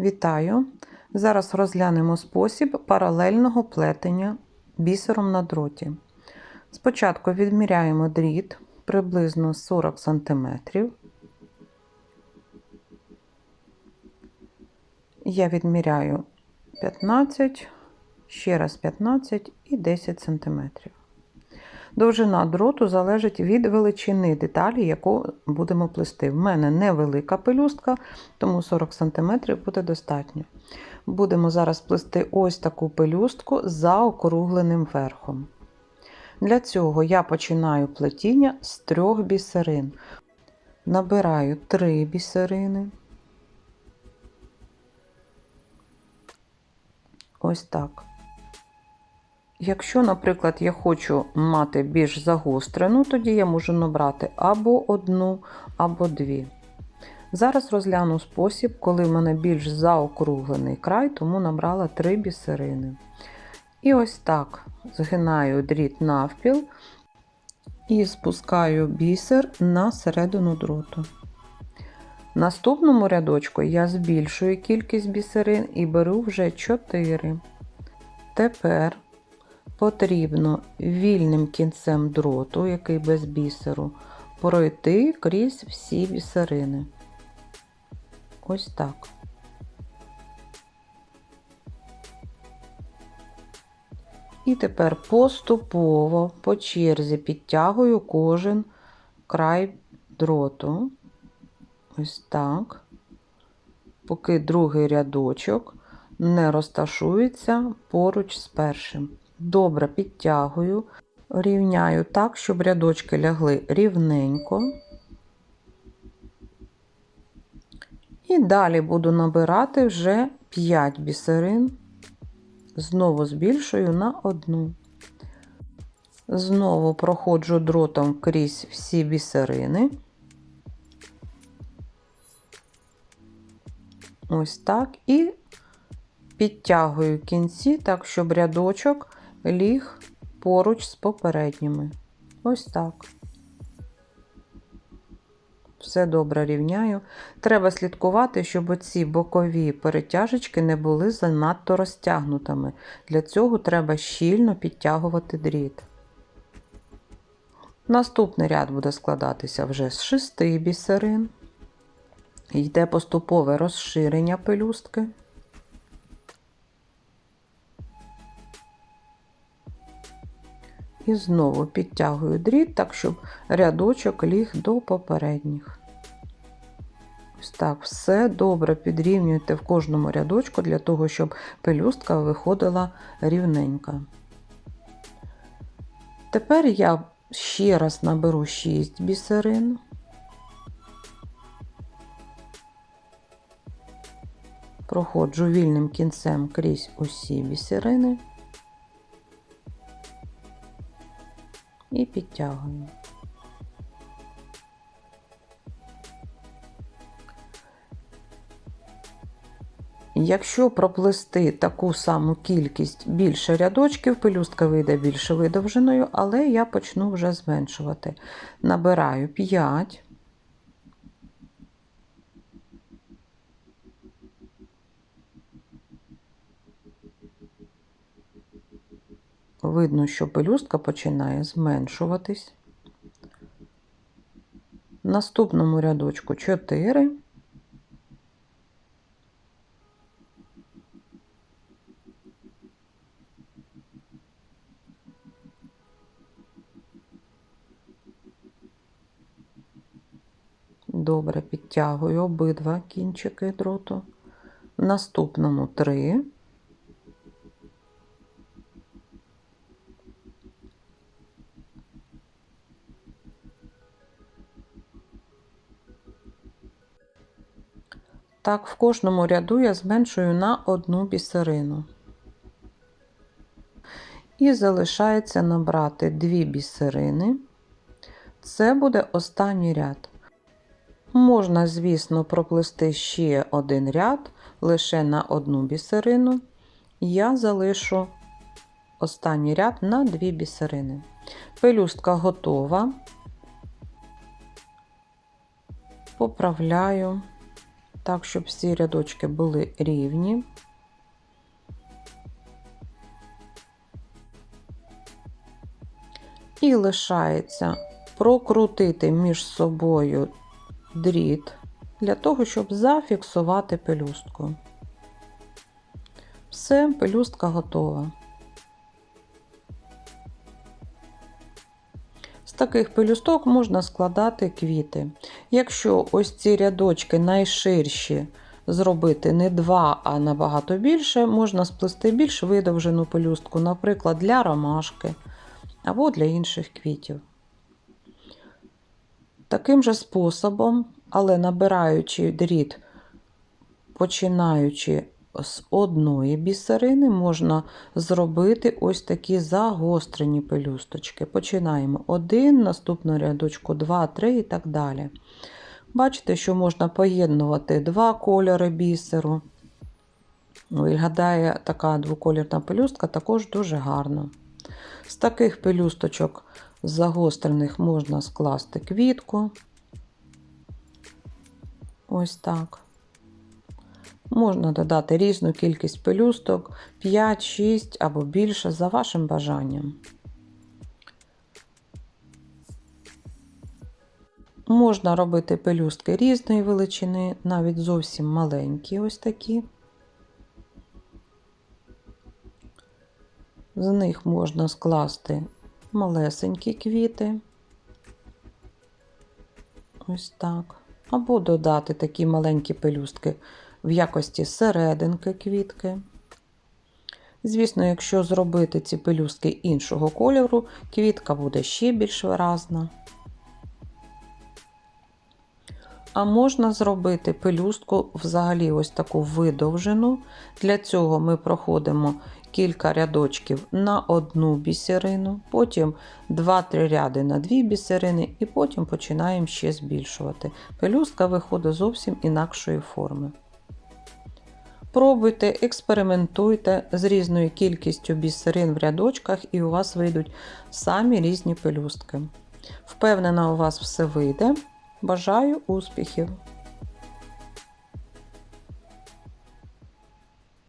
Вітаю! Зараз розглянемо спосіб паралельного плетення бісером на дроті. Спочатку відміряємо дріт приблизно 40 см. Я відміряю 15, ще раз 15 і 10 см. Довжина дроту залежить від величини деталі, яку будемо плести. В мене невелика пелюстка, тому 40 см буде достатньо. Будемо зараз плести ось таку пелюстку за округленим верхом. Для цього я починаю плетіння з трьох бісерин. Набираю три бісерини. Ось так. Якщо, наприклад, я хочу мати більш загострену, тоді я можу набрати або одну, або дві. Зараз розгляну спосіб, коли в мене більш заокруглений край, тому набрала три бісерини. І ось так згинаю дріт навпіл і спускаю бісер на середину дроту. Наступному рядочку я збільшую кількість бісерин і беру вже 4. Тепер потрібно вільним кінцем дроту, який без бісеру, пройти крізь всі бісерини. Ось так. І тепер поступово по черзі підтягую кожен край дроту. Ось так, поки другий рядочок не розташується поруч з першим. Добре підтягую, рівняю так, щоб рядочки лягли рівненько. І далі буду набирати вже 5 бісерин, знову збільшую на одну. Знову проходжу дротом крізь всі бісерини. Ось так, і підтягую кінці так, щоб рядочок ліг поруч з попередніми. Ось так. Все добре рівняю. Треба слідкувати, щоб оці бокові перетяжечки не були занадто розтягнутими. Для цього треба щільно підтягувати дріт. Наступний ряд буде складатися вже з шести бісерин. Йде поступове розширення пелюстки. І знову підтягую дріт, так, щоб рядочок ліг до попередніх. Ось так, все добре підрівнюйте в кожному рядочку для того, щоб пелюстка виходила рівненька. Тепер я ще раз наберу 6 бісерин. Проходжу вільним кінцем крізь усі бісерини. І підтягую. Якщо проплести таку саму кількість більше рядочків, пелюстка вийде більше видовженою, але я почну вже зменшувати. Набираю 5. Видно, що пелюстка починає зменшуватись. В наступному рядочку 4. Добре, підтягую обидва кінчики дроту. Наступному 3. Так, в кожному ряду я зменшую на одну бісерину. І залишається набрати дві бісерини. Це буде останній ряд. Можна, звісно, проплести ще один ряд лише на одну бісерину. Я залишу останній ряд на дві бісерини. Пелюстка готова. Поправляю так, щоб всі рядочки були рівні. І лишається прокрутити між собою дріт для того, щоб зафіксувати пелюстку. Все, пелюстка готова. Таких пелюсток можна складати квіти. Якщо ось ці рядочки найширші зробити не два, а набагато більше, можна сплести більш видовжену пелюстку, наприклад, для ромашки або для інших квітів. Таким же способом, але набираючи дріт, починаючи з одної бісерини, можна зробити ось такі загострені пелюсточки. Починаємо один, наступного рядочку 2, 3 і так далі. Бачите, що можна поєднувати два кольори бісеру. Виглядає така двоколірна пелюстка також дуже гарно. З таких пелюсточок загострених можна скласти квітку. Ось так. Можна додати різну кількість пелюсток 5, 6 або більше за вашим бажанням. Можна робити пелюстки різної величини, навіть зовсім маленькі, ось такі. З них можна скласти малесенькі квіти. Ось так. Або додати такі маленькі пелюстки в якості серединки квітки. Звісно, якщо зробити ці пелюстки іншого кольору, квітка буде ще більш виразна. А можна зробити пелюстку взагалі ось таку видовжену. Для цього ми проходимо кілька рядочків на одну бісерину, потім 2-3 ряди на дві бісерини, і потім починаємо ще збільшувати. Пелюстка виходить зовсім інакшої форми. Пробуйте, експериментуйте з різною кількістю бісерин в рядочках, і у вас вийдуть самі різні пелюстки. Впевнена, у вас все вийде. Бажаю успіхів!